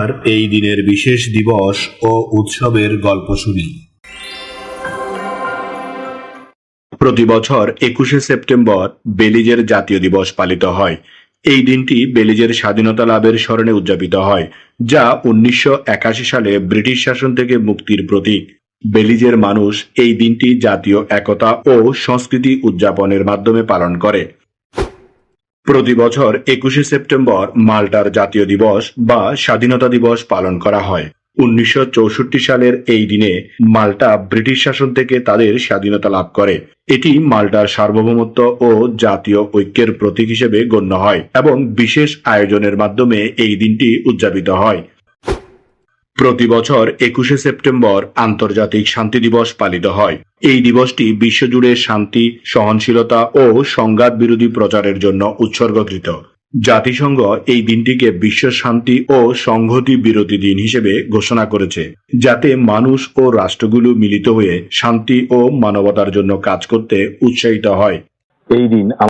এবার এই দিনের বিশেষ দিবস ও উৎসবের গল্প শুনি। প্রতি বছর একুশে সেপ্টেম্বর বেলিজের জাতীয় দিবস পালিত হয়। এই দিনটি বেলিজের স্বাধীনতা লাভের স্মরণে উদযাপিত হয়, যা উনিশশো একাশি সালে ব্রিটিশ শাসন থেকে মুক্তির প্রতীক। বেলিজের মানুষ এই দিনটি জাতীয় একতা ও সংস্কৃতি উদযাপনের মাধ্যমে পালন করে। প্রতি বছর একুশে সেপ্টেম্বর মাল্টার জাতীয় দিবস বা স্বাধীনতা দিবস পালন করা হয়। উনিশশো চৌষট্টি সালের এই দিনে মাল্টা ব্রিটিশ শাসন থেকে তাদের স্বাধীনতা লাভ করে। এটি মাল্টার সার্বভৌমত্ব ও জাতীয় ঐক্যের প্রতীক হিসেবে গণ্য হয় এবং বিশেষ আয়োজনের মাধ্যমে এই দিনটি উদযাপিত হয়। প্রতি বছর একুশে সেপ্টেম্বর আন্তর্জাতিক শান্তি দিবস পালিত হয়। এই দিবসটি বিশ্বজুড়ে শান্তি, সহনশীলতা ও সংঘাত বিরোধী প্রচারের জন্য উৎসর্গকৃত। জাতিসংঘ এই দিনটিকে বিশ্ব শান্তি ও সংহতি বিরোধী দিন হিসেবে ঘোষণা করেছে, যাতে মানুষ ও রাষ্ট্রগুলো মিলিত হয়ে শান্তি ও মানবতার জন্য কাজ করতে উৎসাহিত হয়। এই দিন